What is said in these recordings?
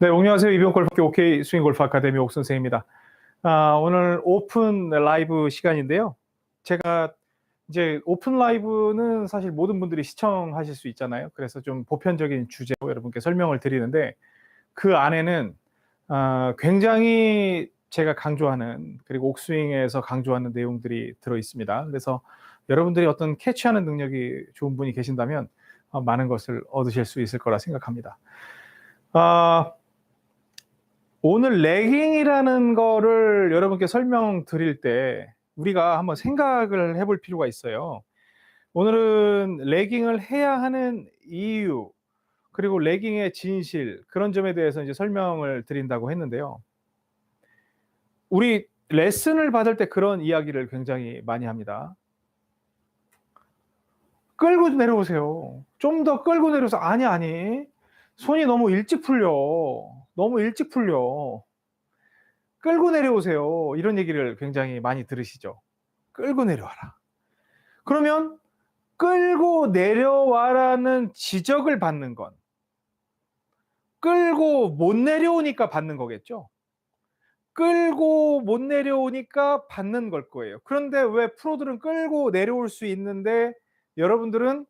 네, 안녕하세요. 이병 골프학교 OK 스윙 골프 아카데미 옥 선생입니다. 아, 오늘 오픈 라이브 시간인데요. 제가 이제 오픈 라이브는 사실 모든 분들이 시청하실 수 있잖아요. 그래서 좀 보편적인 주제로 여러분께 설명을 드리는데 그 안에는 아, 굉장히 제가 강조하는 그리고 옥스윙에서 강조하는 내용들이 들어 있습니다. 그래서 여러분들이 어떤 캐치하는 능력이 좋은 분이 계신다면 어, 많은 것을 얻으실 수 있을 거라 생각합니다. 아, 오늘 레깅이라는 거를 여러분께 설명드릴 때 우리가 한번 생각을 해볼 필요가 있어요. 오늘은 레깅을 해야 하는 이유 그리고 레깅의 진실 그런 점에 대해서 이제 설명을 드린다고 했는데요. 우리 레슨을 받을 때 그런 이야기를 굉장히 많이 합니다. 끌고 내려오세요. 좀 더 끌고 내려서 아니 아니 손이 너무 일찍 풀려. 너무 일찍 풀려. 끌고 내려오세요. 이런 얘기를 굉장히 많이 들으시죠. 끌고 내려와라. 그러면 끌고 내려와라는 지적을 받는 건 끌고 못 내려오니까 받는 거겠죠. 끌고 못 내려오니까 받는 걸 거예요. 그런데 왜 프로들은 끌고 내려올 수 있는데 여러분들은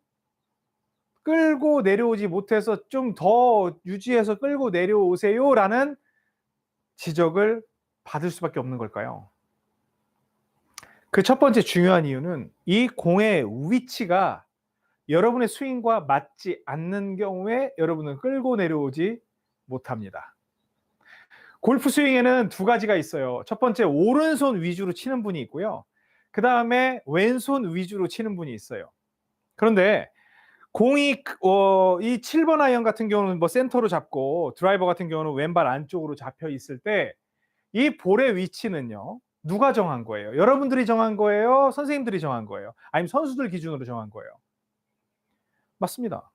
끌고 내려오지 못해서 좀 더 유지해서 끌고 내려오세요라는 지적을 받을 수밖에 없는 걸까요? 그 첫 번째 중요한 이유는 이 공의 위치가 여러분의 스윙과 맞지 않는 경우에 여러분은 끌고 내려오지 못합니다. 골프 스윙에는 두 가지가 있어요. 첫 번째 오른손 위주로 치는 분이 있고요. 그 다음에 왼손 위주로 치는 분이 있어요. 그런데 공이 어, 이 7번 아이언 같은 경우는 뭐 센터로 잡고 드라이버 같은 경우는 왼발 안쪽으로 잡혀 있을 때 이 볼의 위치는요. 누가 정한 거예요? 여러분들이 정한 거예요? 선생님들이 정한 거예요? 아니면 선수들 기준으로 정한 거예요? 맞습니다.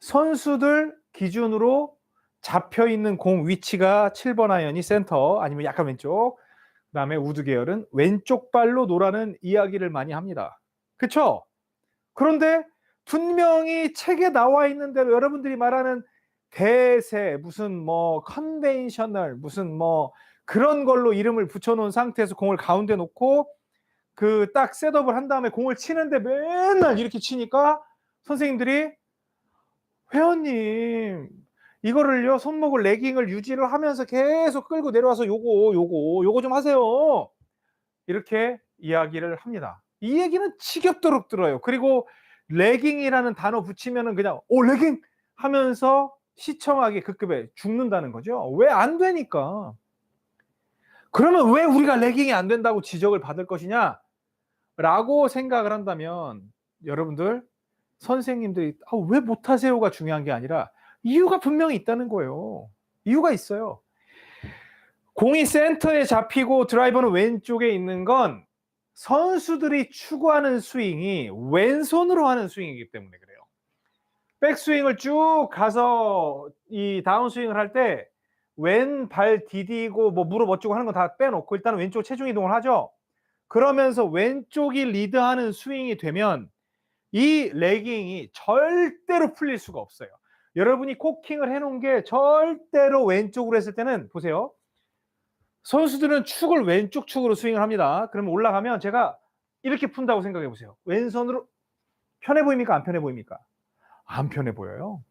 선수들 기준으로 잡혀 있는 공 위치가 7번 아이언이 센터 아니면 약간 왼쪽 그다음에 우드 계열은 왼쪽 발로 노라는 이야기를 많이 합니다. 그렇죠? 그런데 분명히 책에 나와 있는 대로 여러분들이 말하는 대세 무슨 뭐 컨벤셔널 무슨 뭐 그런 걸로 이름을 붙여놓은 상태에서 공을 가운데 놓고 그 딱 셋업을 한 다음에 공을 치는데 맨날 이렇게 치니까 선생님들이 회원님 이거를요 손목을 레깅을 유지를 하면서 계속 끌고 내려와서 요거 요거 요거 좀 하세요. 이렇게 이야기를 합니다. 이 얘기는 지겹도록 들어요. 그리고 레깅이라는 단어 붙이면은 그냥 오 레깅 하면서 시청하기 급급해 죽는다는 거죠. 왜 안 되니까. 그러면 왜 우리가 레깅이 안 된다고 지적을 받을 것이냐? 라고 생각을 한다면 여러분들 선생님들이 아, 왜 못하세요가 중요한 게 아니라 이유가 분명히 있다는 거예요. 이유가 있어요. 공이 센터에 잡히고 드라이버는 왼쪽에 있는 건 선수들이 추구하는 스윙이 왼손으로 하는 스윙이기 때문에 그래요. 백스윙을 쭉 가서 이 다운스윙을 할 때 왼발 디디고 뭐 무릎 어쩌고 하는 거다 빼놓고 일단 왼쪽 체중 이동을 하죠. 그러면서 왼쪽이 리드하는 스윙이 되면 이 레깅이 절대로 풀릴 수가 없어요. 여러분이 코킹을 해놓은 게 절대로 왼쪽으로 했을 때는 보세요. 선수들은 축을 왼쪽 축으로 스윙을 합니다. 그러면 올라가면 제가 이렇게 푼다고 생각해 보세요. 왼손으로 편해 보입니까? 안 편해 보입니까? 안 편해 보여요.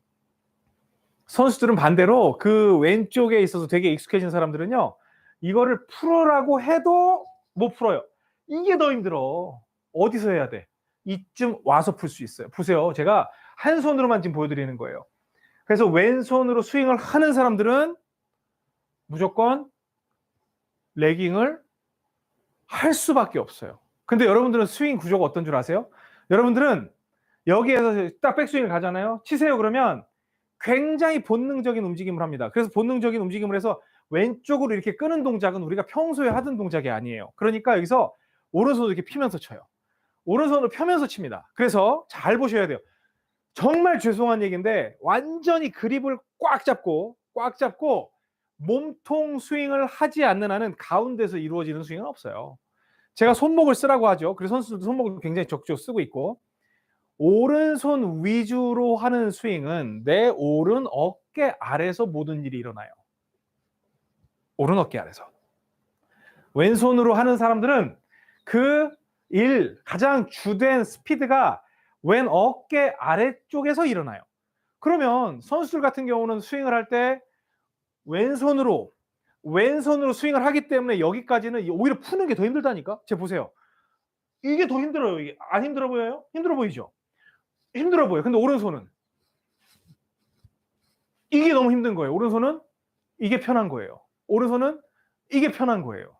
선수들은 반대로 그 왼쪽에 있어서 되게 익숙해진 사람들은요. 이거를 풀어라고 해도 못 풀어요. 이게 더 힘들어. 어디서 해야 돼? 이쯤 와서 풀 수 있어요. 보세요. 제가 한 손으로만 지금 보여드리는 거예요. 그래서 왼손으로 스윙을 하는 사람들은 무조건 레깅을 할 수밖에 없어요. 근데 여러분들은 스윙 구조가 어떤 줄 아세요? 여러분들은 여기에서 딱 백스윙을 가잖아요. 치세요 그러면 굉장히 본능적인 움직임을 합니다. 그래서 본능적인 움직임을 해서 왼쪽으로 이렇게 끄는 동작은 우리가 평소에 하던 동작이 아니에요. 그러니까 여기서 오른손을 이렇게 피면서 쳐요. 오른손을 펴면서 칩니다. 그래서 잘 보셔야 돼요. 정말 죄송한 얘기인데 완전히 그립을 꽉 잡고 꽉 잡고 몸통 스윙을 하지 않는 한은 가운데서 이루어지는 스윙은 없어요. 제가 손목을 쓰라고 하죠. 그래서 선수들도 손목을 굉장히 적극적으로 쓰고 있고 오른손 위주로 하는 스윙은 내 오른 어깨 아래서 모든 일이 일어나요. 오른 어깨 아래서. 왼손으로 하는 사람들은 그 일 가장 주된 스피드가 왼 어깨 아래쪽에서 일어나요. 그러면 선수들 같은 경우는 스윙을 할때 왼손으로 왼손으로 스윙을 하기 때문에 여기까지는 오히려 푸는 게 더 힘들다니까. 제 보세요. 이게 더 힘들어요. 이게 안 힘들어 보여요? 힘들어 보이죠? 힘들어 보여. 근데 오른손은 이게 너무 힘든 거예요. 오른손은 이게 편한 거예요. 오른손은 이게 편한 거예요.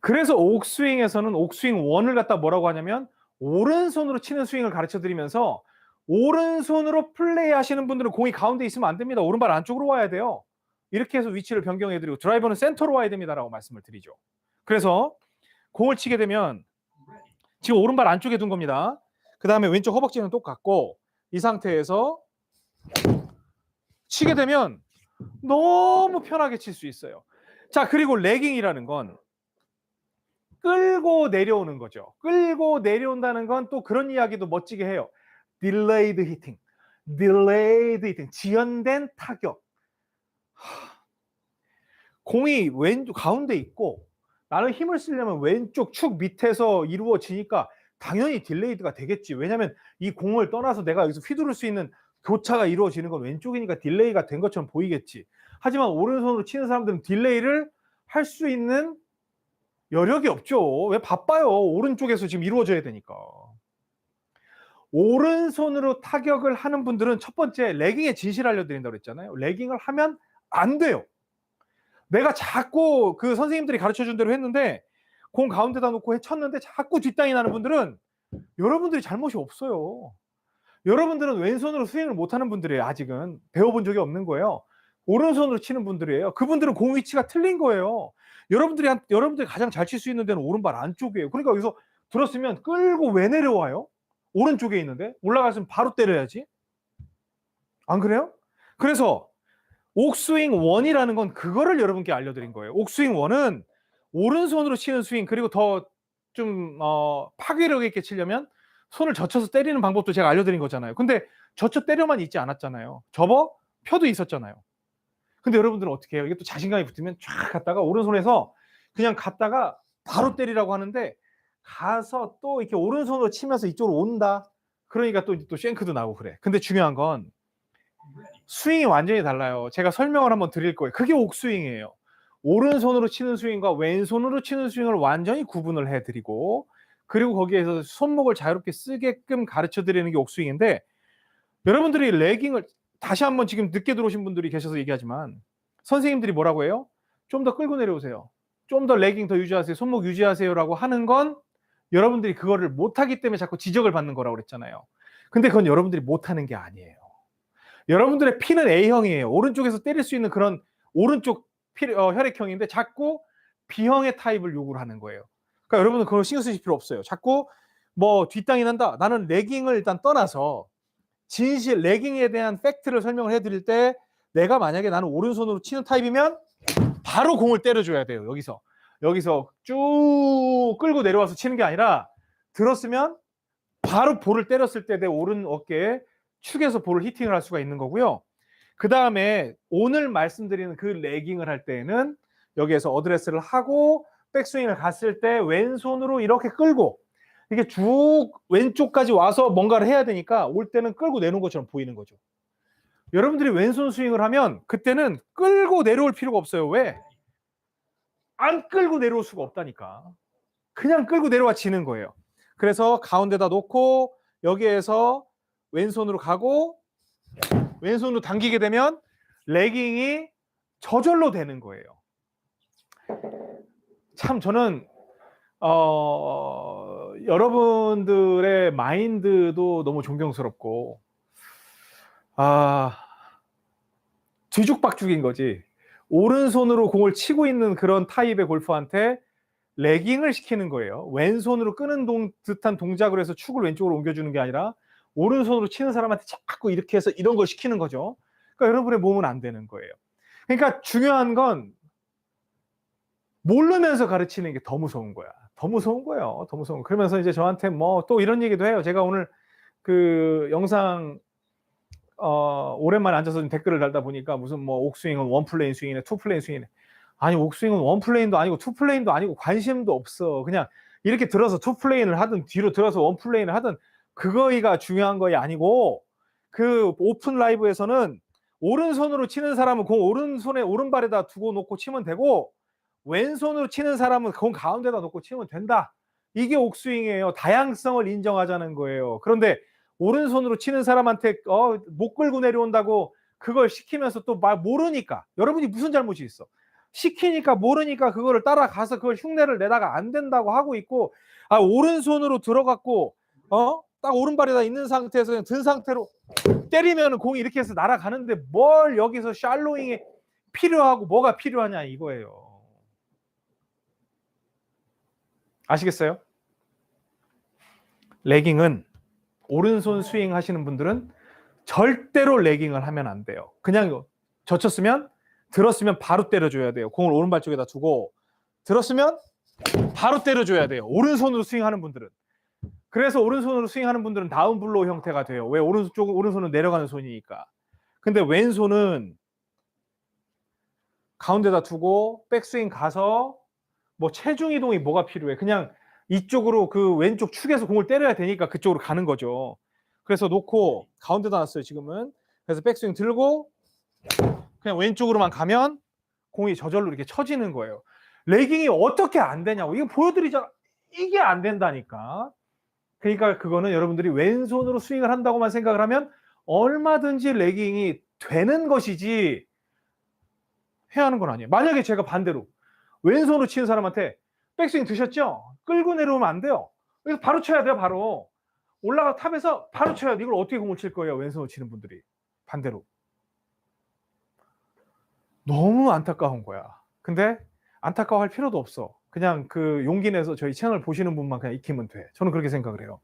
그래서 옥스윙에서는 옥스윙 원을 갖다 뭐라고 하냐면 오른손으로 치는 스윙을 가르쳐 드리면서 오른손으로 플레이 하시는 분들은 공이 가운데 있으면 안 됩니다. 오른발 안쪽으로 와야 돼요. 이렇게 해서 위치를 변경해 드리고 드라이버는 센터로 와야 됩니다라고 말씀을 드리죠. 그래서 공을 치게 되면 지금 오른발 안쪽에 둔 겁니다. 그 다음에 왼쪽 허벅지는 똑같고 이 상태에서 치게 되면 너무 편하게 칠 수 있어요. 자, 그리고 레깅이라는 건 끌고 내려오는 거죠. 끌고 내려온다는 건 또 그런 이야기도 멋지게 해요. delayed hitting, delayed hitting, 지연된 타격. 하, 공이 왼쪽 가운데 있고 나는 힘을 쓰려면 왼쪽 축 밑에서 이루어지니까 당연히 딜레이드가 되겠지. 왜냐하면 이 공을 떠나서 내가 여기서 휘두를 수 있는 교차가 이루어지는 건 왼쪽이니까 딜레이가 된 것처럼 보이겠지. 하지만 오른손으로 치는 사람들은 딜레이를 할 수 있는 여력이 없죠. 왜 바빠요? 오른쪽에서 지금 이루어져야 되니까. 오른손으로 타격을 하는 분들은 첫 번째 레깅에 진실 알려드린다고 그랬잖아요. 레깅을 하면 안 돼요. 내가 자꾸 그 선생님들이 가르쳐 준 대로 했는데 공 가운데다 놓고 쳤는데 자꾸 뒷땅이 나는 분들은 여러분들이 잘못이 없어요. 여러분들은 왼손으로 스윙을 못하는 분들이에요. 아직은 배워본 적이 없는 거예요. 오른손으로 치는 분들이에요. 그분들은 공 위치가 틀린 거예요. 여러분들이 한, 여러분들이 가장 잘 칠 수 있는 데는 오른발 안쪽이에요. 그러니까 여기서 들었으면 끌고 왜 내려와요? 오른쪽에 있는데 올라갔으면 바로 때려야지. 안 그래요? 그래서 옥스윙 원이라는 건 그거를 여러분께 알려드린 거예요. 옥스윙 원은 오른손으로 치는 스윙 그리고 더좀 어, 파괴력 있게 치려면 손을 젖혀서 때리는 방법도 제가 알려드린 거잖아요. 근데 젖혀 때려만 있지 않았잖아요. 접어 펴도 있었잖아요. 근데 여러분들은 어떻게 해요? 이게 또 자신감이 붙으면 쫙 갔다가 오른손에서 그냥 갔다가 바로 때리라고 하는데 가서 또 이렇게 오른손으로 치면서 이쪽으로 온다. 그러니까 또, 또 쉔크도 나고 그래. 근데 중요한 건 스윙이 완전히 달라요. 제가 설명을 한번 드릴 거예요. 그게 옥스윙이에요. 오른손으로 치는 스윙과 왼손으로 치는 스윙을 완전히 구분을 해드리고 그리고 거기에서 손목을 자유롭게 쓰게끔 가르쳐 드리는 게 옥스윙인데 여러분들이 레깅을 다시 한번 지금 늦게 들어오신 분들이 계셔서 얘기하지만 선생님들이 뭐라고 해요? 좀 더 끌고 내려오세요. 좀 더 레깅 더 유지하세요. 손목 유지하세요라고 하는 건 여러분들이 그거를 못하기 때문에 자꾸 지적을 받는 거라고 그랬잖아요. 근데 그건 여러분들이 못하는 게 아니에요. 여러분들의 피는 A형이에요. 오른쪽에서 때릴 수 있는 그런 오른쪽 피, 어, 혈액형인데 자꾸 B형의 타입을 요구를 하는 거예요. 그러니까 여러분은 그걸 신경 쓰실 필요 없어요. 자꾸 뭐 뒷땅이 난다. 나는 레깅을 일단 떠나서 진실 레깅에 대한 팩트를 설명을 해드릴 때 내가 만약에 나는 오른손으로 치는 타입이면 바로 공을 때려줘야 돼요. 여기서 여기서 쭉 끌고 내려와서 치는 게 아니라 들었으면 바로 볼을 때렸을 때 내 오른 어깨에 축에서 볼을 히팅을 할 수가 있는 거고요. 그 다음에 오늘 말씀드리는 그 레깅을 할 때에는 여기에서 어드레스를 하고 백스윙을 갔을 때 왼손으로 이렇게 끌고 이게 쭉 왼쪽까지 와서 뭔가를 해야 되니까 올 때는 끌고 내놓은 것처럼 보이는 거죠. 여러분들이 왼손 스윙을 하면 그때는 끌고 내려올 필요가 없어요. 왜? 안 끌고 내려올 수가 없다니까. 그냥 끌고 내려와 치는 거예요. 그래서 가운데다 놓고 여기에서 왼손으로 가고 왼손으로 당기게 되면 레깅이 저절로 되는 거예요. 참 저는 어, 여러분들의 마인드도 너무 존경스럽고 아 뒤죽박죽인 거지. 오른손으로 공을 치고 있는 그런 타입의 골퍼한테 레깅을 시키는 거예요. 왼손으로 끄는 동, 듯한 동작을 해서 축을 왼쪽으로 옮겨주는 게 아니라 오른손으로 치는 사람한테 자꾸 이렇게 해서 이런 걸 시키는 거죠. 그러니까 여러분의 몸은 안 되는 거예요. 그러니까 중요한 건 모르면서 가르치는 게 더 무서운 거야. 더 무서운 거예요. 더 무서운 거. 그러면서 이제 저한테 뭐 또 이런 얘기도 해요. 제가 오늘 그 영상 어 오랜만에 앉아서 댓글을 달다 보니까 무슨 뭐 옥스윙은 원 플레인 스윙이네, 투 플레인 스윙이네. 아니 옥스윙은 원 플레인도 아니고 투 플레인도 아니고 관심도 없어. 그냥 이렇게 들어서 투 플레인을 하든 뒤로 들어서 원 플레인을 하든 그거가 중요한 거이 아니고 그 오픈 라이브에서는 오른손으로 치는 사람은 공 오른손에 오른발에다 두고 놓고 치면 되고 왼손으로 치는 사람은 공 가운데다 놓고 치면 된다. 이게 옥스윙이에요. 다양성을 인정하자는 거예요. 그런데 오른손으로 치는 사람한테 어, 목 끌고 내려온다고 그걸 시키면서 또 말 모르니까 여러분이 무슨 잘못이 있어? 시키니까 모르니까 그거를 따라가서 그걸 흉내를 내다가 안 된다고 하고 있고 아 오른손으로 들어갔고 어? 딱 오른발에다 있는 상태에서 그냥 든 상태로 때리면 공이 이렇게 해서 날아가는데 뭘 여기서 샬로잉이 필요하고 뭐가 필요하냐 이거예요. 아시겠어요? 레깅은 오른손 스윙 하시는 분들은 절대로 레깅을 하면 안 돼요. 그냥 젖혔으면 들었으면 바로 때려줘야 돼요. 공을 오른발 쪽에다 두고 들었으면 바로 때려줘야 돼요. 오른손으로 스윙하는 분들은. 그래서 오른손으로 스윙하는 분들은 다운블로우 형태가 돼요. 왜 오른쪽 오른손은 내려가는 손이니까. 근데 왼손은 가운데다 두고 백스윙 가서 뭐 체중 이동이 뭐가 필요해? 그냥 이쪽으로 그 왼쪽 축에서 공을 때려야 되니까 그쪽으로 가는 거죠. 그래서 놓고 가운데다 놨어요, 지금은. 그래서 백스윙 들고 그냥 왼쪽으로만 가면 공이 저절로 이렇게 쳐지는 거예요. 레깅이 어떻게 안 되냐고. 이거 보여드리잖아. 이게 안 된다니까. 그러니까 그거는 여러분들이 왼손으로 스윙을 한다고만 생각을 하면 얼마든지 레깅이 되는 것이지 해야 하는 건 아니에요. 만약에 제가 반대로 왼손으로 치는 사람한테 백스윙 드셨죠? 끌고 내려오면 안 돼요. 그래서 바로 쳐야 돼요, 바로. 올라가 탑에서 바로 쳐야 돼. 이걸 어떻게 공을 칠 거예요, 왼손으로 치는 분들이. 반대로. 너무 안타까운 거야. 근데 안타까워할 필요도 없어. 그냥 그 용기 내서 저희 채널 보시는 분만 그냥 익히면 돼. 저는 그렇게 생각을 해요.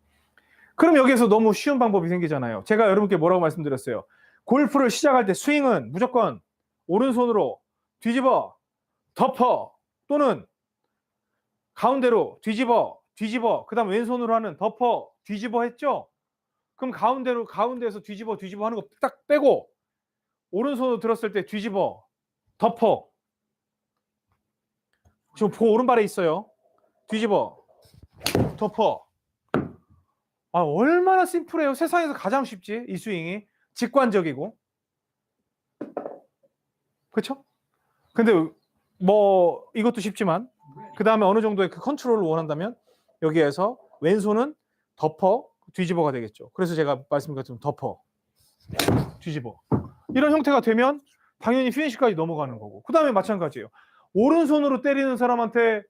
그럼 여기에서 너무 쉬운 방법이 생기잖아요. 제가 여러분께 뭐라고 말씀드렸어요? 골프를 시작할 때 스윙은 무조건 오른손으로 뒤집어, 덮어 또는 가운데로 뒤집어, 뒤집어, 그 다음 왼손으로 하는 덮어, 뒤집어 했죠? 그럼 가운데로, 가운데에서 뒤집어, 뒤집어 하는 거 딱 빼고 오른손으로 들었을 때 뒤집어, 덮어. 지금 보 오른발에 있어요. 뒤집어, 덮어. 아, 얼마나 심플해요. 세상에서 가장 쉽지, 이 스윙이. 직관적이고. 그쵸? 근데 뭐 이것도 쉽지만 그 다음에 어느 정도의 그 컨트롤을 원한다면 여기에서 왼손은 덮어 뒤집어가 되겠죠. 그래서 제가 말씀드렸던 덮어 뒤집어 이런 형태가 되면 당연히 피니시까지 넘어가는 거고 그 다음에 마찬가지예요. 오른손으로 때리는 사람한테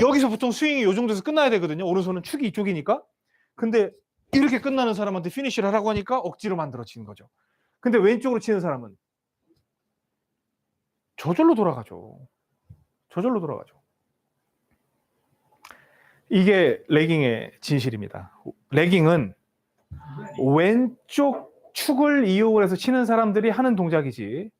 여기서 보통 스윙이 이 정도에서 끝나야 되거든요. 오른손은 축이 이쪽이니까. 근데 이렇게 끝나는 사람한테 피니시를 하라고 하니까 억지로 만들어지는 거죠. 근데 왼쪽으로 치는 사람은 저절로 돌아가죠. 저절로 돌아가죠. 이게 레깅의 진실입니다. 레깅은 왼쪽 축을 이용을 해서 치는 사람들이 하는 동작이지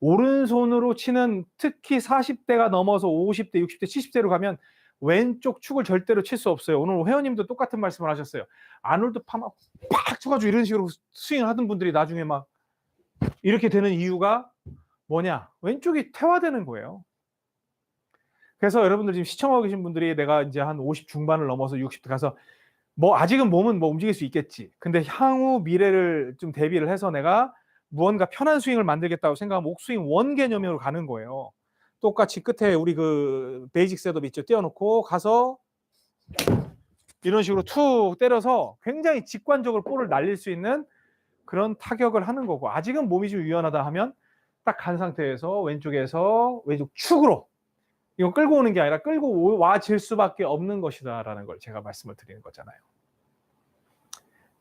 오른손으로 치는 특히 40대가 넘어서 50대, 60대, 70대로 가면 왼쪽 축을 절대로 칠 수 없어요. 오늘 회원님도 똑같은 말씀을 하셨어요. 아놀드 파마 팍 쳐가지고 이런 식으로 스윙을 하던 분들이 나중에 막 이렇게 되는 이유가 뭐냐? 왼쪽이 퇴화되는 거예요. 그래서 여러분들 지금 시청하고 계신 분들이 내가 이제 한 50 중반을 넘어서 60 가서 뭐 아직은 몸은 뭐 움직일 수 있겠지. 근데 향후 미래를 좀 대비를 해서 내가 무언가 편한 스윙을 만들겠다고 생각하면 옥스윙 원 개념으로 가는 거예요. 똑같이 끝에 우리 그 베이직 셋업 있죠. 띄워놓고 가서 이런 식으로 툭 때려서 굉장히 직관적으로 볼을 날릴 수 있는 그런 타격을 하는 거고 아직은 몸이 좀 유연하다 하면 딱 간 상태에서 왼쪽에서 왼쪽 축으로 이거 끌고 오는 게 아니라 끌고 와질 수밖에 없는 것이다라는 걸 제가 말씀을 드리는 거잖아요.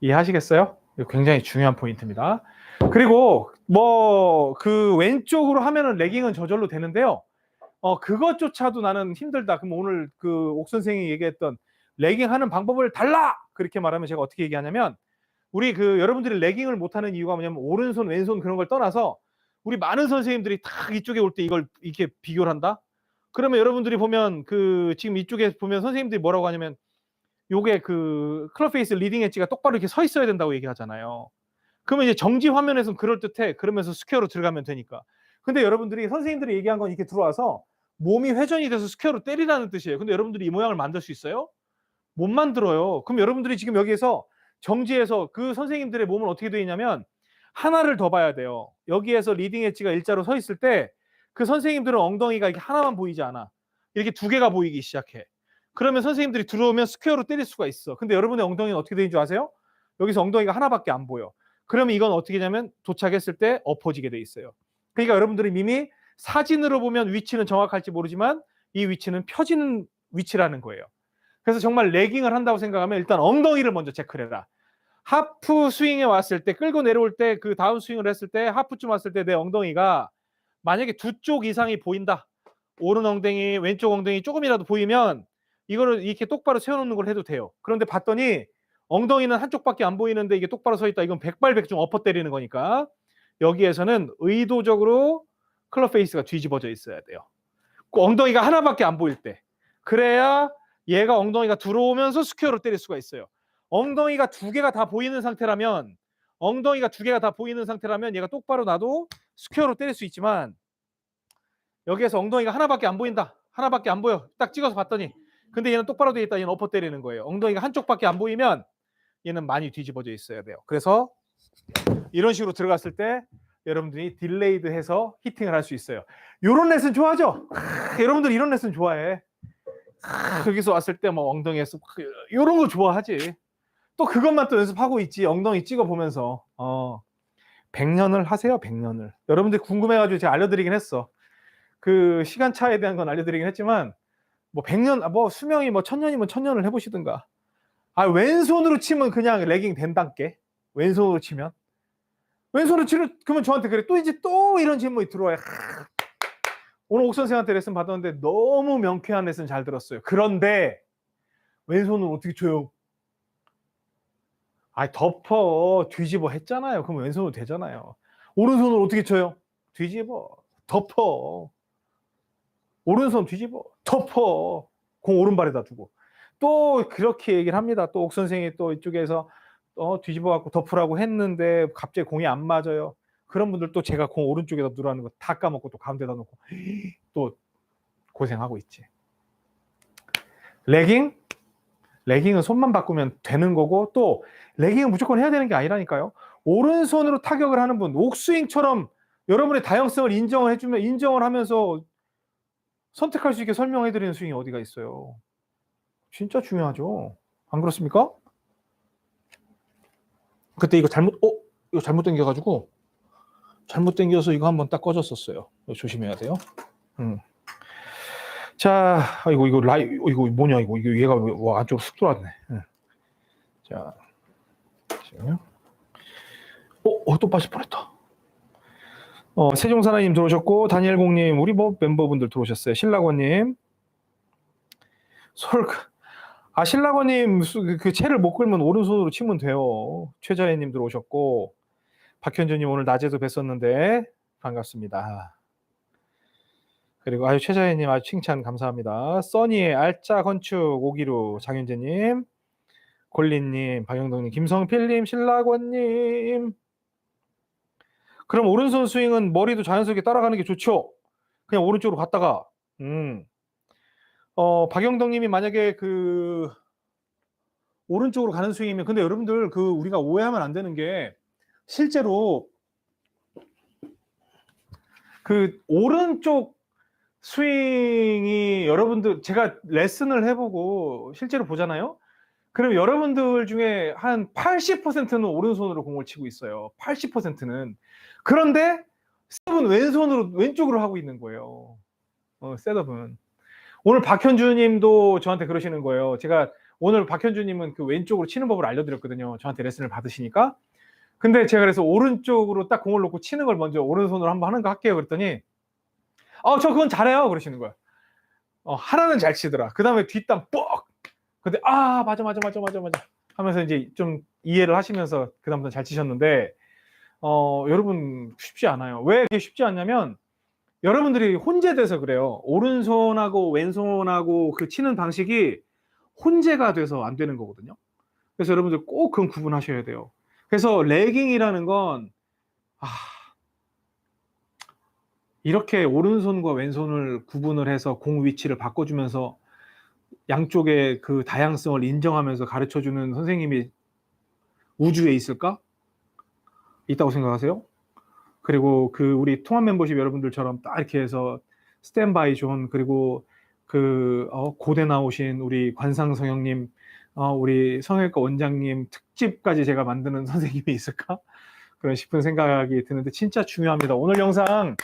이해하시겠어요? 굉장히 중요한 포인트입니다. 그리고 뭐 그 왼쪽으로 하면은 레깅은 저절로 되는데요. 어 그것조차도 나는 힘들다. 그럼 오늘 그 옥 선생이 얘기했던 레깅 하는 방법을 달라 그렇게 말하면 제가 어떻게 얘기하냐면 우리 그 여러분들이 레깅을 못하는 이유가 뭐냐면 오른손 왼손 그런 걸 떠나서 우리 많은 선생님들이 딱 이쪽에 올 때 이걸 이렇게 비교를 한다. 그러면 여러분들이 보면 그 지금 이쪽에 보면 선생님들이 뭐라고 하냐면 요게 그 클럽 페이스 리딩 엣지가 똑바로 이렇게 서 있어야 된다고 얘기하잖아요. 그러면 이제 정지 화면에서는 그럴 듯해. 그러면서 스퀘어로 들어가면 되니까. 근데 여러분들이 선생님들이 얘기한 건 이렇게 들어와서 몸이 회전이 돼서 스퀘어로 때리라는 뜻이에요. 근데 여러분들이 이 모양을 만들 수 있어요? 못 만들어요. 그럼 여러분들이 지금 여기에서 정지해서 그 선생님들의 몸은 어떻게 되어 있냐면 하나를 더 봐야 돼요. 여기에서 리딩 엣지가 일자로 서 있을 때 그 선생님들은 엉덩이가 이렇게 하나만 보이지 않아. 이렇게 두 개가 보이기 시작해. 그러면 선생님들이 들어오면 스퀘어로 때릴 수가 있어. 근데 여러분의 엉덩이는 어떻게 되는 줄 아세요? 여기서 엉덩이가 하나밖에 안 보여. 그러면 이건 어떻게 되냐면 도착했을 때 엎어지게 돼 있어요. 그러니까 여러분들이 이미 사진으로 보면 위치는 정확할지 모르지만 이 위치는 펴지는 위치라는 거예요. 그래서 정말 레깅을 한다고 생각하면 일단 엉덩이를 먼저 체크를 해라. 하프 스윙에 왔을 때 끌고 내려올 때 그 다운 스윙을 했을 때 하프쯤 왔을 때 내 엉덩이가 만약에 두 쪽 이상이 보인다. 오른 엉덩이, 왼쪽 엉덩이 조금이라도 보이면 이거를 이렇게 똑바로 세워놓는 걸 해도 돼요. 그런데 봤더니 엉덩이는 한쪽밖에 안 보이는데 이게 똑바로 서 있다. 이건 백발백중 엎어 때리는 거니까 여기에서는 의도적으로 클럽 페이스가 뒤집어져 있어야 돼요. 그 엉덩이가 하나밖에 안 보일 때. 그래야 얘가 엉덩이가 들어오면서 스퀘어로 때릴 수가 있어요. 엉덩이가 두 개가 다 보이는 상태라면 엉덩이가 두 개가 다 보이는 상태라면 얘가 똑바로 놔도 스퀘어로 때릴 수 있지만 여기에서 엉덩이가 하나밖에 안 보인다. 하나밖에 안 보여. 딱 찍어서 봤더니 근데 얘는 똑바로 돼 있다. 얘는 엎어 때리는 거예요. 엉덩이가 한쪽밖에 안 보이면 얘는 많이 뒤집어져 있어야 돼요. 그래서 이런 식으로 들어갔을 때 여러분들이 딜레이드 해서 히팅을 할 수 있어요. 이런 레슨 좋아하죠? 크, 여러분들 이런 레슨 좋아해. 크, 여기서 왔을 때 뭐 엉덩이에서 이런 거 좋아하지. 또 그것만 또 연습하고 있지. 엉덩이 찍어 보면서. 어. 100년을 하세요, 100년을. 여러분들 궁금해 가지고 제가 알려 드리긴 했어. 그 시간 차에 대한 건 알려 드리긴 했지만, 뭐 100년, 아, 뭐 수명이 뭐 1000년이면 1000년을 해 보시든가. 아, 왼손으로 치면 그냥 레깅 된단께. 왼손으로 치면. 왼손으로 치면, 그러면 저한테 그래. 또 이제 또 이런 질문이 들어와요. 하, 오늘 옥 선생한테 레슨 받았는데 너무 명쾌한 레슨 잘 들었어요. 그런데 왼손으로 어떻게 쳐요? 아, 덮어 뒤집어 했잖아요. 그럼 왼손으로 되잖아요. 오른손으로 어떻게 쳐요? 뒤집어 덮어. 오른손 뒤집어 덮어. 공 오른발에다 두고 또 그렇게 얘기를 합니다. 또 옥 선생이 또 이쪽에서 어, 뒤집어 갖고 덮으라고 했는데 갑자기 공이 안 맞아요. 그런 분들 또 제가 공 오른쪽에다 누라는 거 다 까먹고 또 가운데다 놓고 또 고생하고 있지. 레깅? 레깅은 손만 바꾸면 되는 거고 또 레깅은 무조건 해야 되는 게 아니라니까요. 오른손으로 타격을 하는 분, 옥스윙처럼 여러분의 다양성을 인정을 해주면 인정을 하면서 선택할 수 있게 설명해 드리는 스윙이 어디가 있어요. 진짜 중요하죠. 안 그렇습니까? 그때 이거 잘못, 어? 이거 잘못 당겨가지고 잘못 당겨서 이거 한번 딱 꺼졌었어요. 조심해야 돼요. 음. 자, 아, 이거 이거 라이 이거 뭐냐 이거 이거 얘가 왜- 와 안쪽으로 쑥 들어왔네. 응. 자, 잠시만요. 어, 어, 또 빠질 뻔했다. 어, 세종사나님 들어오셨고 다니엘공님 우리 뭐 멤버분들 들어오셨어요. 신라권님, 솔, 아 신라권님 수- 그- 그 채를 못 끌면 오른손으로 치면 돼요. 최자혜님 들어오셨고 박현주님 오늘 낮에도 뵀었는데 반갑습니다. 그리고 아유 최자혜님 아주 칭찬 감사합니다. 써니의 알짜 건축 오기루 장윤재님, 골린님, 박영동님, 김성필님, 신라권님. 그럼 오른손 스윙은 머리도 자연스럽게 따라가는 게 좋죠. 그냥 오른쪽으로 갔다가, 음, 어 박영동님이 만약에 그 오른쪽으로 가는 스윙이면, 근데 여러분들 그 우리가 오해하면 안 되는 게 실제로 그 오른쪽 스윙이 여러분들 제가 레슨을 해보고 실제로 보잖아요. 그럼 여러분들 중에 한 80%는 오른손으로 공을 치고 있어요. 80%는 그런데 셋업은 왼손으로 왼쪽으로 하고 있는 거예요. 어, 셋업은 오늘 박현주님도 저한테 그러시는 거예요. 제가 오늘 박현주님은 그 왼쪽으로 치는 법을 알려드렸거든요. 저한테 레슨을 받으시니까. 근데 제가 그래서 오른쪽으로 딱 공을 놓고 치는 걸 먼저 오른손으로 한번 하는 거 할게요. 그랬더니 어, 저 그건 잘해요. 그러시는 거야. 어, 하나는 잘 치더라. 그 다음에 뒷땅 뻑! 근데, 아, 맞아, 맞아, 맞아, 맞아, 맞아. 하면서 이제 좀 이해를 하시면서 그다음부터 잘 치셨는데, 어, 여러분 쉽지 않아요. 왜 이게 쉽지 않냐면, 여러분들이 혼재돼서 그래요. 오른손하고 왼손하고 그 치는 방식이 혼재가 돼서 안 되는 거거든요. 그래서 여러분들 꼭 그건 구분하셔야 돼요. 그래서 레깅이라는 건, 아, 이렇게 오른손과 왼손을 구분을 해서 공 위치를 바꿔주면서 양쪽의 그 다양성을 인정하면서 가르쳐 주는 선생님이 우주에 있을까? 있다고 생각하세요? 그리고 그 우리 통합 멤버십 여러분들처럼 딱 이렇게 해서 스탠바이 존 그리고 그 어, 고대 나오신 우리 관상 성 형님 어, 우리 성형외과 원장님 특집까지 제가 만드는 선생님이 있을까? 그런 싶은 생각이 드는데 진짜 중요합니다. 오늘 영상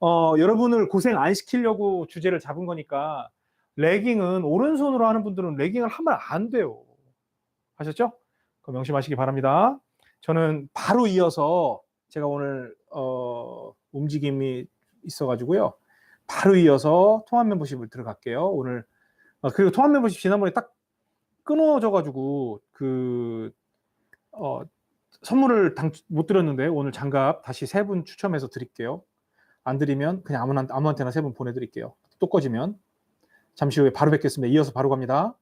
어, 여러분을 고생 안 시키려고 주제를 잡은 거니까 레깅은 오른손으로 하는 분들은 레깅을 하면 안 돼요. 아셨죠? 그 명심하시기 바랍니다. 저는 바로 이어서 제가 오늘 어, 움직임이 있어가지고요. 바로 이어서 통합 멤버십을 들어갈게요. 오늘 어, 그리고 통합 멤버십 지난번에 딱 끊어져가지고 그 어, 선물을 당, 못 드렸는데 오늘 장갑 다시 세 분 추첨해서 드릴게요. 안 드리면 그냥 아무나 아무한테나 세 분 보내드릴게요. 또 꺼지면 잠시 후에 바로 뵙겠습니다. 이어서 바로 갑니다.